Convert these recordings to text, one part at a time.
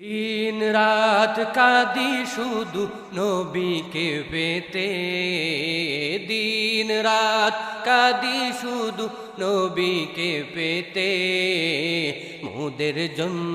দিন রাত কাদি শুধু নবীকে পেতে। দিন রাত কাদি শুধু নবীকে পেতে। মোদের জন্য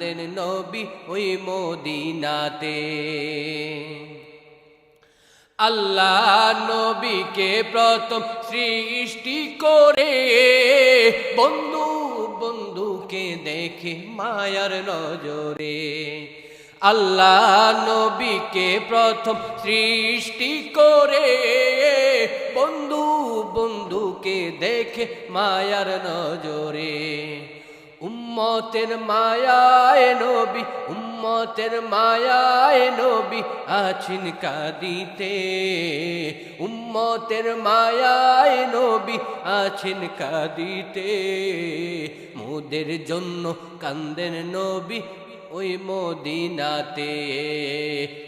কান্দেন নবী ওই মদিনাতে। আল্লাহ নবীকে প্রথম সৃষ্টি করে বন্ধু বন্ধুকে দেখে মায়ার নজরে। আল্লাহ নবীকে প্রথম সৃষ্টি করে বন্ধু বন্ধুকে দেখে মায়ার নজরে। উম্মতের মায়ায় নবী, উম্মতের মায়ায় নবী আছেন কাদিতে। উম্মতের মায়ায় নবী আছেন কাদিতে। মোদের জন্য কান্দেন নবী ওই মদিনাতে।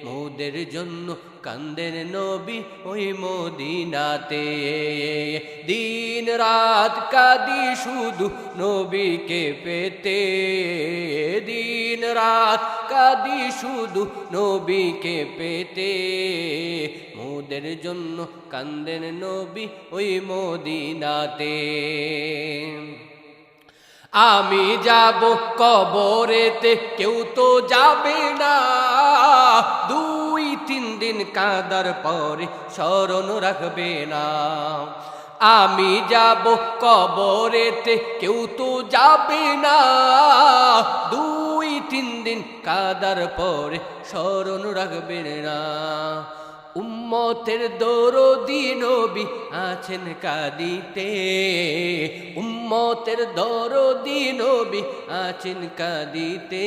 মোদের জন্য কান্দেন নবী ওই মদিনাতে। দিন রাত কাদি শুধু নবীকে পেতে। দিন রাত কাদি শুধু নবীকে পেতে। মোদের জন্য কান্দেন নবী ওই মদিনাতে। আমি যাব কবরেতে, কেউ তো যাবে না। দুই তিন দিন কাদার পরে স্মরণ রাখবে না। আমি যাব কবরেতে, কেউ তো যাবে না। দুই তিন দিন কাদার পরে স্মরণ রাখবে না। উম্মতের দরদি নবী আছেন কাদিতে। উম্মতের দরদি নবী আছেন কাদিতে।